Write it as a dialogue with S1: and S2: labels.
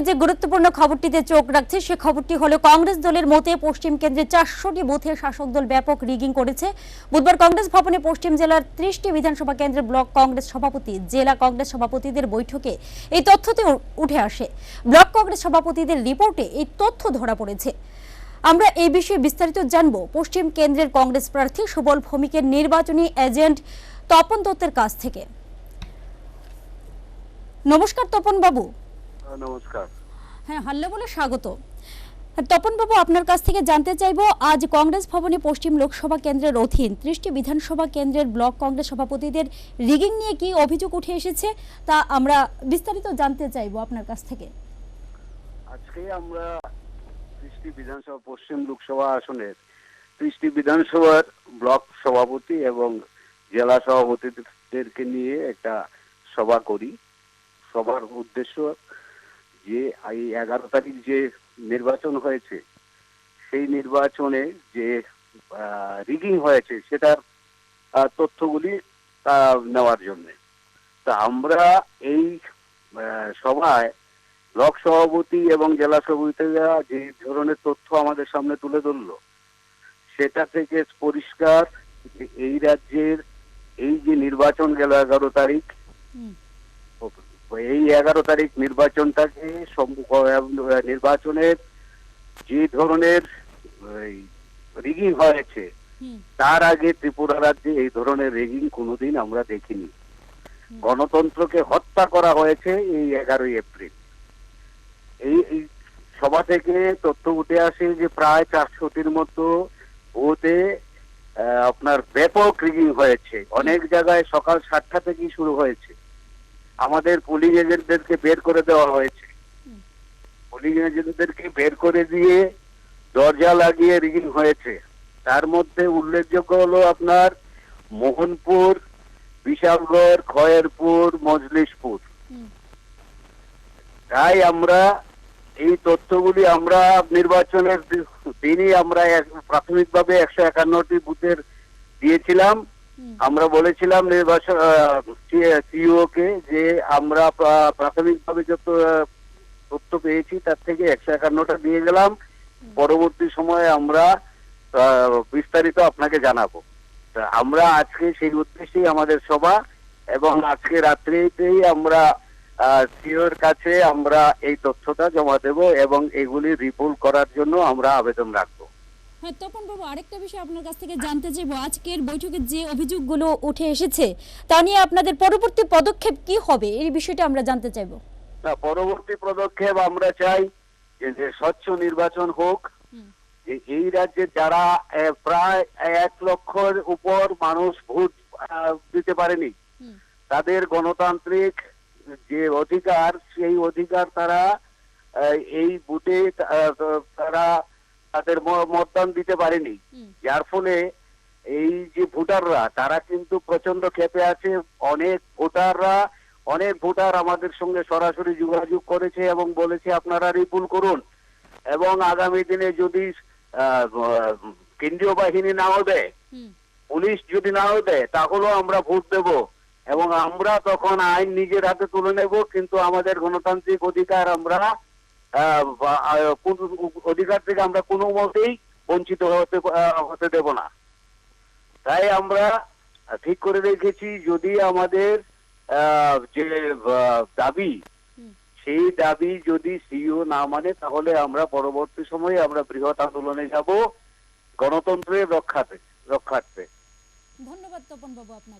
S1: যে গুরুত্বপূর্ণ খবরটিতে চোখ রাখছে, সে খবরটি হলো কংগ্রেস দলের মতে পশ্চিম কেন্দ্রে চারশোটি বুথে শাসক দল ব্যাপক রিগিং করেছে। বুধবার কংগ্রেস ভবনে পশ্চিম জেলার ত্রিশটি বিধানসভা কেন্দ্রের ব্লক কংগ্রেস সভাপতি, জেলা কংগ্রেস সভাপতিদের বৈঠকে এই তথ্যটি উঠে আসে। ব্লক কংগ্রেস সভাপতিদের রিপোর্টে এই তথ্য ধরা পড়েছে। আমরা এই বিষয়ে বিস্তারিত জানব। পশ্চিম কেন্দ্রের কংগ্রেস প্রার্থী সুবল ভৌমিকের নির্বাচনী এজেন্ট তপন দত্তের কাছ থেকে। নমস্কার তপন বাবু।
S2: নমস্কার।
S1: হ্যাঁ হাল্লা বলে স্বাগত। তপন বাবু আপনার কাছ থেকে জানতে চাইব আজ কংগ্রেস ভবনে পশ্চিম লোকসভা কেন্দ্রের অধীন ত্রিশটি বিধানসভা কেন্দ্রের ব্লক কংগ্রেস সভাপতিদের রিগিং নিয়ে কি অভিযোগ উঠে এসেছে তা আমরা বিস্তারিত জানতে চাইব আপনার কাছ থেকে।
S2: আজকে আমরা ত্রিশটি বিধানসভা পশ্চিম লোকসভা আসনের ত্রিশটি বিধানসভার ব্লক সভাপতি এবং জেলা সভাপতিদেরকে নিয়ে একটা সভা করি। সভার উদ্দেশ্য যে এই এগারো তারিখ যে নির্বাচন হয়েছে, সেই নির্বাচনে যে রিগিং হয়েছে সেটার তথ্যগুলি নেওয়ার জন্য তা আমরা এই সভায় ব্লক সভাপতি এবং জেলা সভাপতিরা যে ধরনের তথ্য আমাদের সামনে তুলে ধরলো, সেটা থেকে পরিষ্কার এই রাজ্যের এই যে নির্বাচন গেল এগারো তারিখ। এই এগারো তারিখ নির্বাচনটাকে নির্বাচনের যে ধরনের রিগিং হয়েছে তার আগে ত্রিপুরা রাজ্যে এই ধরনের রেগিং কোনোদিন আমরা দেখিনি। গণতন্ত্রকে হত্যা করা হয়েছে এই এগারোই এপ্রিল। এই সভা থেকে তথ্য উঠে আসে যে প্রায় চারশোটির মতো আহ, আপনার ব্যাপক রিগিং হয়েছে। অনেক জায়গায় সকাল সাতটা থেকেই শুরু হয়েছে। আমাদের পুলিং এজেন্টদেরকে বের করে দেওয়া হয়েছে। পুলিশ এজেন্টদেরকে বের করে দিয়ে দরজা লাগিয়ে রিগিং হয়েছে। তার মধ্যে উল্লেখযোগ্য হলো আপনার মোহনপুর বিশালগড় খয়েরপুর মজলিশপুর। তাই আমরা এই তথ্যগুলি আমরা নির্বাচনের দিনই আমরা প্রাথমিকভাবে একশো একান্নটি বুথের দিয়েছিলাম। আমরা বলেছিলাম নির্বাচন সিইও কে যে আমরা প্রা- প্রাথমিকভাবে যত তথ্য পেয়েছি তার থেকে একশো একান্নটা দিয়ে গেলাম। পরবর্তী সময়ে আমরা বিস্তারিত আপনাকে জানাব। আমরা আজকে সেই উদ্দেশ্যেই আমাদের সভা এবং আজকে রাত্রিতেই আমরা সিওর কাছে আমরা এই তথ্যটা জমা দেব এবং এগুলি রিপোর্ট করার জন্য আমরা আবেদন রাখব।
S1: হ্যাঁ তপন বাবু আরেকটা বিষয় আপনার কাছ থেকে জানতে চাইব। আজকের বৈঠকে যে অভিযোগগুলো উঠে এসেছে তা নিয়ে আপনাদের পরবর্তী পদক্ষেপ কি হবে? এই বিষয়টা আমরা জানতে চাইব।
S2: না পরবর্তী পদক্ষেপ আমরা চাই যে স্বচ্ছ নির্বাচন হোক। এই রাজ্যে যারা প্রায় এক লক্ষর উপর মানুষ ভোট দিতে পারেনি তাদের গণতান্ত্রিক যে অধিকার সেই অধিকার তারা এই আহ, তারা তাদের মতদান দিতে পারেনি। যার ফলে এই যে ভোটাররা তারা কিন্তু প্রচণ্ড ক্ষেপে আছে। অনেক ভোটাররা অনেক ভোটার আমাদের সঙ্গে সরাসরি যোগাযোগ করেছে এবং বলেছে আপনারা রিপুল করুন। এবং আগামী দিনে যদি কেন্দ্রীয় বাহিনী নাও দেয় পুলিশ যদি নাও দেয় তাহলেও আমরা ভোট দেব। এবং আমরা তখন আইন নিজের হাতে তুলে নেব কিন্তু আমাদের গণতান্ত্রিক অধিকার আমরা অধিকার থেকে আমরা কোনো মতেই বঞ্চিত হতে হতে দেব না। তাই আমরা ঠিক করে রেখেছি যদি আমাদের যে দাবি সেই দাবি যদি সিইও না মানে তাহলে আমরা পরবর্তী সময়ে আমরা বৃহৎ আন্দোলনে যাব গণতন্ত্রের রক্ষাতে রক্ষার্থে।
S1: ধন্যবাদ তপন বাবু আপনাকে।